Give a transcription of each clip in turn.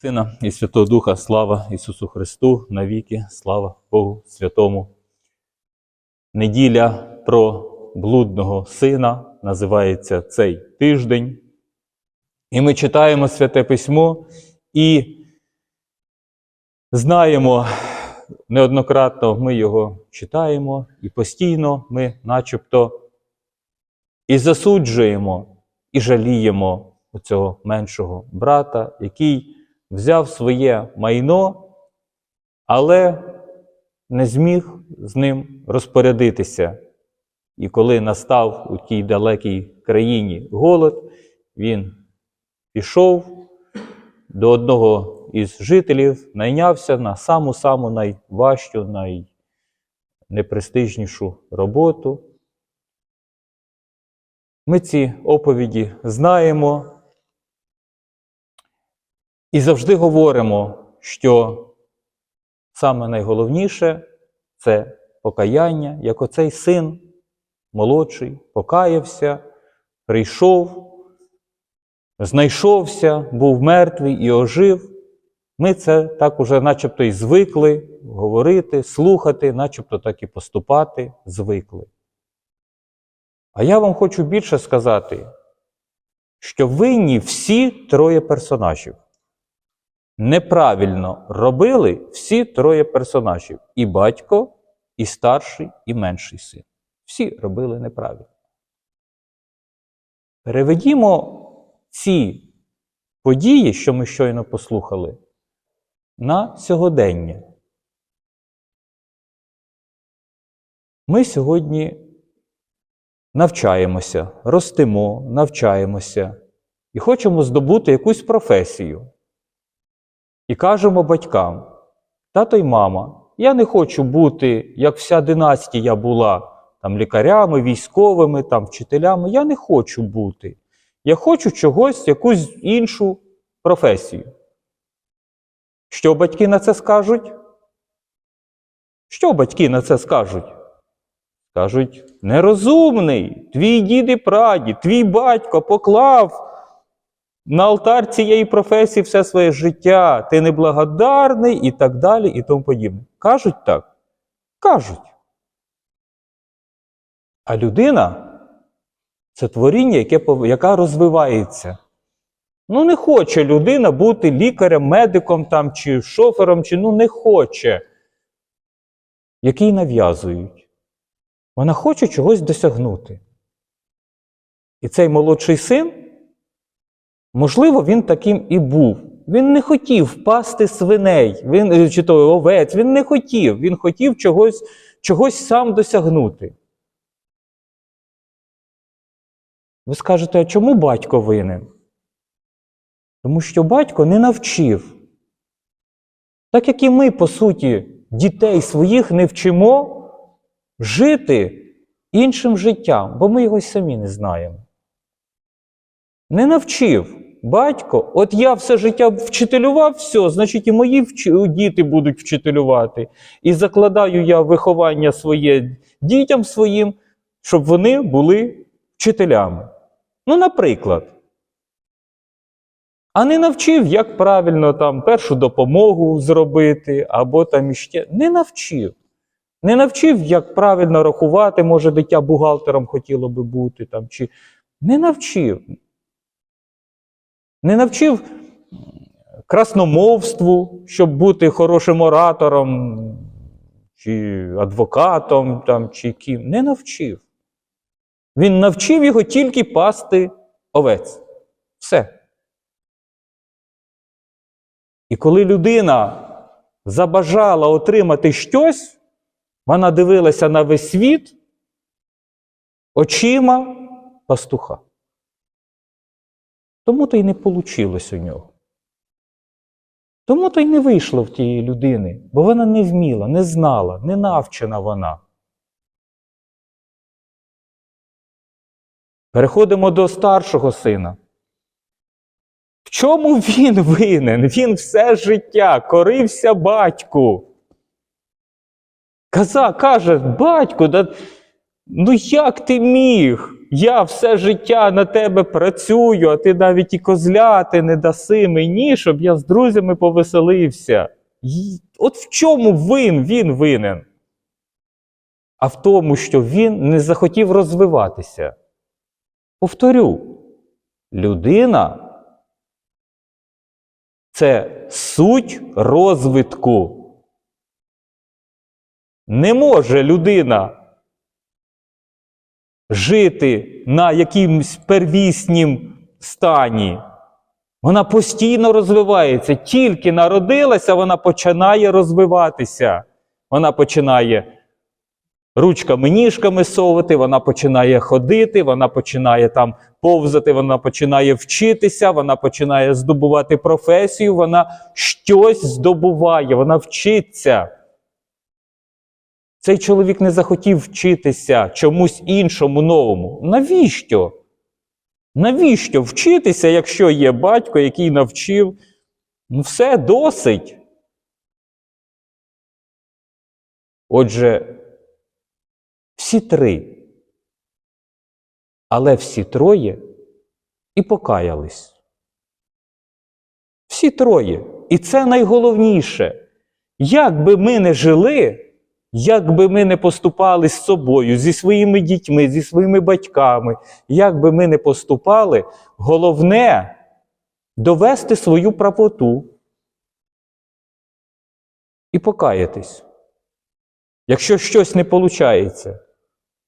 Сина і Святого Духа, слава Ісусу Христу, навіки, слава Богу Святому. Неділя про блудного сина називається цей тиждень. І ми читаємо Святе Письмо і знаємо, неоднократно ми його читаємо, і постійно ми начебто і засуджуємо, і жаліємо цього меншого брата, який взяв своє майно, але не зміг з ним розпорядитися. І коли настав у тій далекій країні голод, він пішов до одного із жителів, найнявся на саму-саму найважчу, найнепрестижнішу роботу. Ми ці оповіді знаємо. І завжди говоримо, що саме найголовніше це покаяння, як оцей син молодший, покаявся, прийшов, знайшовся, був мертвий і ожив. Ми це так уже начебто і звикли говорити, слухати, начебто так і поступати звикли. А я вам хочу більше сказати, що винні всі троє персонажів неправильно робили всі троє персонажів: і батько, і старший, і менший син. Всі робили неправильно. Переведімо ці події, що ми щойно послухали, на сьогодення. Ми сьогодні навчаємося, ростемо, навчаємося і хочемо здобути якусь професію. І кажемо батькам: тато й мама, я не хочу бути, як вся династія була, там лікарями, військовими, там вчителями. Я не хочу бути. Я хочу чогось, якусь іншу професію. Що батьки на це скажуть? Що батьки на це скажуть? Скажуть, нерозумний, твій дід і прадід, твій батько поклав на алтар цієї професії все своє життя, ти неблагодарний і так далі, і тому подібне. Кажуть так? Кажуть. А людина це творіння, яке, яка розвивається. Ну, не хоче людина бути лікарем, медиком там, чи шофером, чи ну не хоче, який нав'язують. Вона хоче чогось досягнути. І цей молодший син. Можливо, він таким і був. Він не хотів пасти свиней, він, чи то овець, він не хотів. Він хотів чогось, чогось сам досягнути. Ви скажете, а чому батько винен? Тому що батько не навчив. Так як і ми, по суті, дітей своїх не вчимо жити іншим життям, бо ми його самі не знаємо. Не навчив батько, от я все життя вчителював, все, значить, і мої діти будуть вчителювати. І закладаю я виховання своє дітям своїм, щоб вони були вчителями. Ну, наприклад. А не навчив, як правильно там першу допомогу зробити, або там іще. Не навчив. Не навчив, як правильно рахувати, може, дитя бухгалтером хотіло би бути там, чи не навчив. Не навчив красномовству, щоб бути хорошим оратором, чи адвокатом, там, чи ким. Не навчив. Він навчив його тільки пасти овець. Все. І коли людина забажала отримати щось, вона дивилася на весь світ очима пастуха. Тому то й не вийшло у нього. Тому то й не вийшло в тієї людини, бо вона не вміла, не знала, не навчена вона. Переходимо до старшого сина. В чому він винен? Він все життя корився батьку. Каза, каже, батько, да Ну як ти міг? Я все життя на тебе працюю, а ти навіть і козляти не даси мені, щоб я з друзями повеселився. От в чому вин він винен? А в тому, що він не захотів розвиватися. Повторю, людина це суть розвитку. Не може людина жити на якимсь первіснім стані. Вона постійно розвивається. Тільки народилася, вона починає розвиватися. Вона починає ручками, ніжками совати, вона починає ходити, вона починає там повзати, вона починає вчитися, вона починає здобувати професію, вона щось здобуває, вона вчиться. Цей чоловік не захотів вчитися чомусь іншому новому. Навіщо? Навіщо вчитися, якщо є батько, який навчив? Ну, все досить. Отже, всі три. Але всі троє і покаялись. Всі троє. І це найголовніше. Як би ми не жили, як би ми не поступали з собою, зі своїми дітьми, зі своїми батьками, як би ми не поступали, головне довести свою правоту і покаятись. Якщо щось не виходить,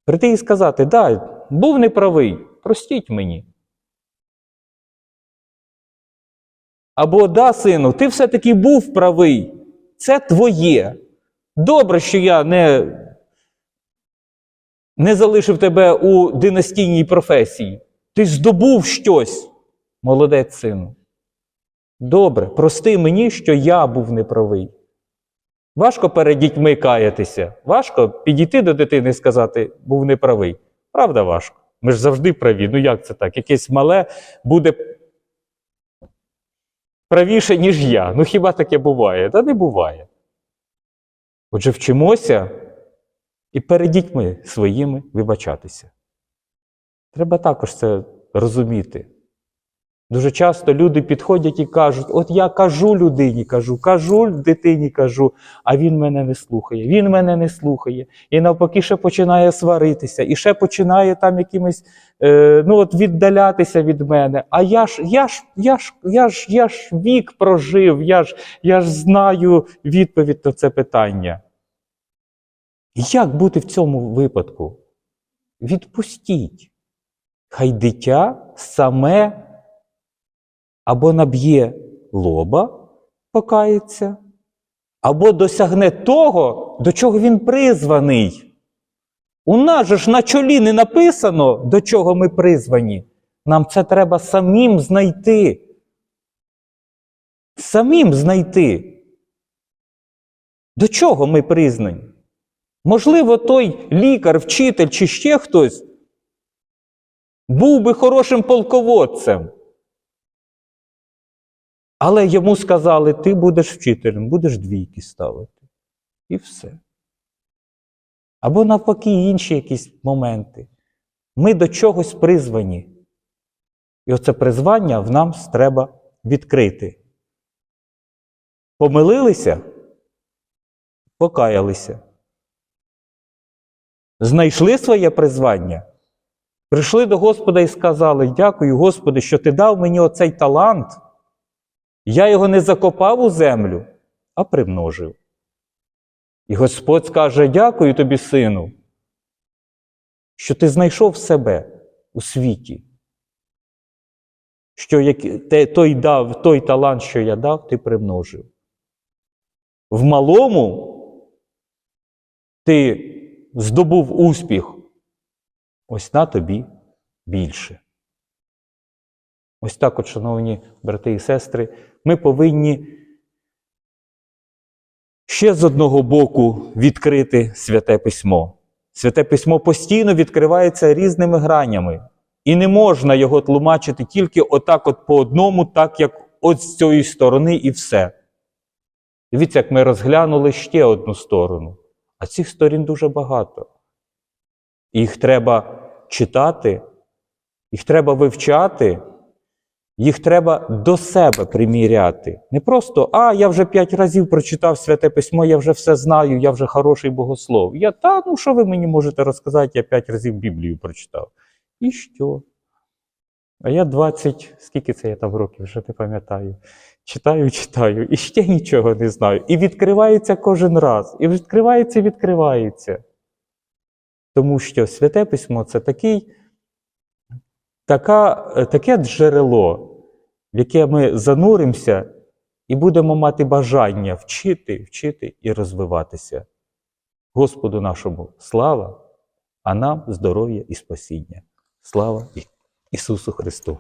прийти і сказати, да, був неправий, простіть мені. Або да, сину, ти все-таки був правий, це твоє. Добре, що я не, не залишив тебе у династійній професії. Ти здобув щось. Молодець сину. Добре, прости мені, що я був неправий. Важко перед дітьми каятися. Важко підійти до дитини і сказати, був неправий. Правда, важко. Ми ж завжди праві. Ну як це так? Якесь мале буде правіше, ніж я. Ну хіба таке буває? Та не буває. Отже, вчимося і перед дітьми своїми вибачатися. Треба також це розуміти. Дуже часто люди підходять і кажуть: от я кажу людині, кажу, кажу дитині, кажу, а він мене не слухає, він мене не слухає. І навпаки, ще починає сваритися, і ще починає там якимось е, ну от віддалятися від мене. А я ж, я ж, я ж, я ж, я ж вік прожив, я ж, я ж знаю відповідь на це питання. Як бути в цьому випадку? Відпустіть. Хай дитя саме або наб'є лоба, покається, або досягне того, до чого він призваний. У нас же ж на чолі не написано, до чого ми призвані. Нам це треба самим знайти. Самим знайти. До чого ми признані? Можливо, той лікар, вчитель чи ще хтось був би хорошим полководцем. Але йому сказали, ти будеш вчителем, будеш двійки ставити. І все. Або навпаки, інші якісь моменти. Ми до чогось призвані. І оце призвання в нам треба відкрити. Помилилися, покаялися. Знайшли своє призвання, прийшли до Господа і сказали: Дякую, Господи, що ти дав мені оцей талант. Я його не закопав у землю, а примножив. І Господь скаже: Дякую тобі, сину, що ти знайшов себе у світі. Що як, те, той дав, той талант, що я дав, ти примножив. В малому ти здобув успіх, ось на тобі більше. Ось так, от, шановні брати і сестри, ми повинні ще з одного боку відкрити святе письмо. Святе письмо постійно відкривається різними гранями, і не можна його тлумачити тільки отак, от по одному, так як от з цієї сторони, і все. Дивіться, як ми розглянули ще одну сторону, а цих сторін дуже багато. Їх треба читати, їх треба вивчати, їх треба до себе приміряти. Не просто, а я вже п'ять разів прочитав святе письмо, я вже все знаю, я вже хороший богослов. Я та, ну що ви мені можете розказати, я п'ять разів Біблію прочитав. І що? А я 20, скільки це я там років, вже не пам'ятаю. Читаю, читаю, і ще нічого не знаю. І відкривається кожен раз. І відкривається, відкривається. Тому що святе письмо це такий, така, таке джерело, в яке ми зануримося і будемо мати бажання вчити, вчити і розвиватися. Господу нашому слава, а нам здоров'я і спасіння. Слава Ісусу Христу!